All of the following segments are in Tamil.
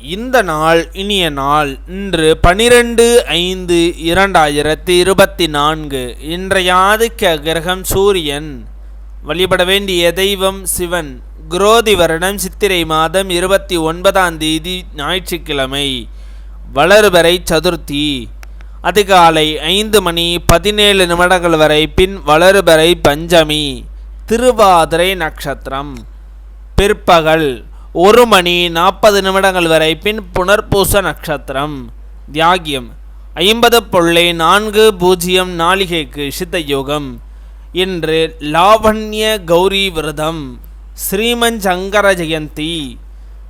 இந்த நாள் இனிய நாள் இன்று பனிரெண்டு ஐந்து இரண்டாயிரத்தி இருபத்தி நான்கு. இன்றைய ஆதிக்க கிரகம் சூரியன் வழிபட வேண்டிய தெய்வம் சிவன் குரோதி வருடம் சித்திரை மாதம் இருபத்தி ஒன்பதாம் தேதி ஞாயிற்றுக்கிழமை வளர்வரை சதுர்த்தி. அதிகாலை ஐந்து மணி பதினேழு நிமிடங்கள் வரை பின் வளர்வரை பஞ்சமி திருவாதிரை நட்சத்திரம். பிற்பகல் ஒரு மணி நாற்பது நிமிடங்கள் வரை பின் புனர்பூச நட்சத்திரம். தியாகியம். ஐம்பது பொள்ளை நான்கு பூஜ்ஜியம் நாளிகைக்கு சித்த யோகம் இன்று லாவண்ய கௌரி விரதம். ஸ்ரீமன் சங்கர ஜெயந்தி.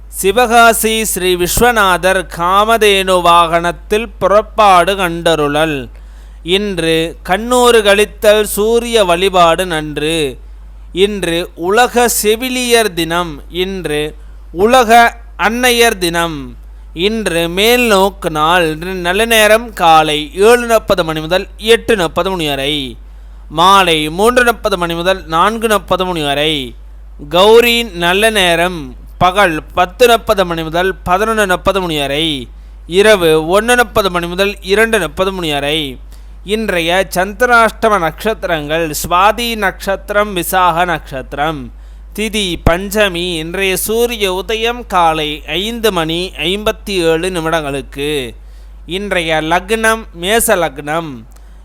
சிவகாசி ஸ்ரீ விஸ்வநாதர் காமதேனு வாகனத்தில் புறப்பாடு கண்டருளல். இன்று கண்ணூறு கழித்தல் சூரிய வழிபாடு நன்று. இன்று உலக செவிலியர் தினம். இன்று உலக அன்னையர் தினம். இன்று மேல் நோக்கு நாள். நல்ல நேரம். காலை ஏழு நாற்பது மணி முதல் எட்டு முப்பது மணி வரை. மாலை மூன்று முப்பது மணி முதல் நான்கு முப்பது மணி வரை. கௌரி நல்ல நேரம். பகல் பத்து நாற்பது மணி முதல் பதினொன்று முப்பது மணி வரை. இரவு ஒன்று முப்பது மணி முதல் இரண்டு முப்பது மணி வரை. இன்றைய சந்திராஷ்டம நட்சத்திரங்கள். சுவாதி நட்சத்திரம் விசாக நட்சத்திரம். திதி பஞ்சமி இன்றைய சூரிய உதயம் காலை ஐந்து மணி ஐம்பத்தி ஏழு நிமிடங்களுக்கு. இன்றைய லக்னம் மேச லக்னம்.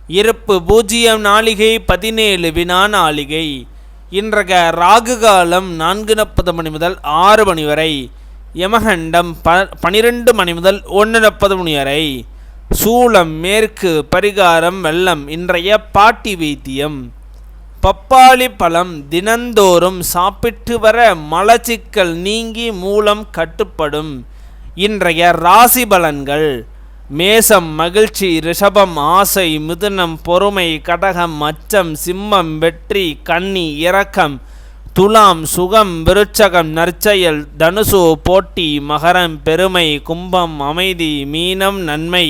இருப்பு பூஜ்ஜியம் நாளிகை பதினேழு வினா நாளிகை. இன்றைய ராகு காலம் நான்கு முப்பது மணி முதல் ஆறு மணி வரை. யமகண்டம் ப பனிரெண்டு மணி முதல் ஒன்று முப்பது மணி வரை. சூளம் மேற்கு பரிகாரம் வெள்ளம் இன்றைய பாட்டி வைத்தியம். பப்பாளி பழம் தினந்தோறும் சாப்பிட்டு வர மலச்சிக்கல் நீங்கி மூலம் கட்டுப்படும். இன்றைய ராசி பலன்கள். மேசம் மகிழ்ச்சி ரிஷபம் ஆசை மிதுனம் பொறுமை கடகம் அச்சம் சிம்மம் வெற்றி கன்னி இரக்கம் துலாம் சுகம் விருச்சகம் நற்செயல் தனுசு போட்டி மகரம் பெருமை கும்பம் அமைதி மீனம் நன்மை.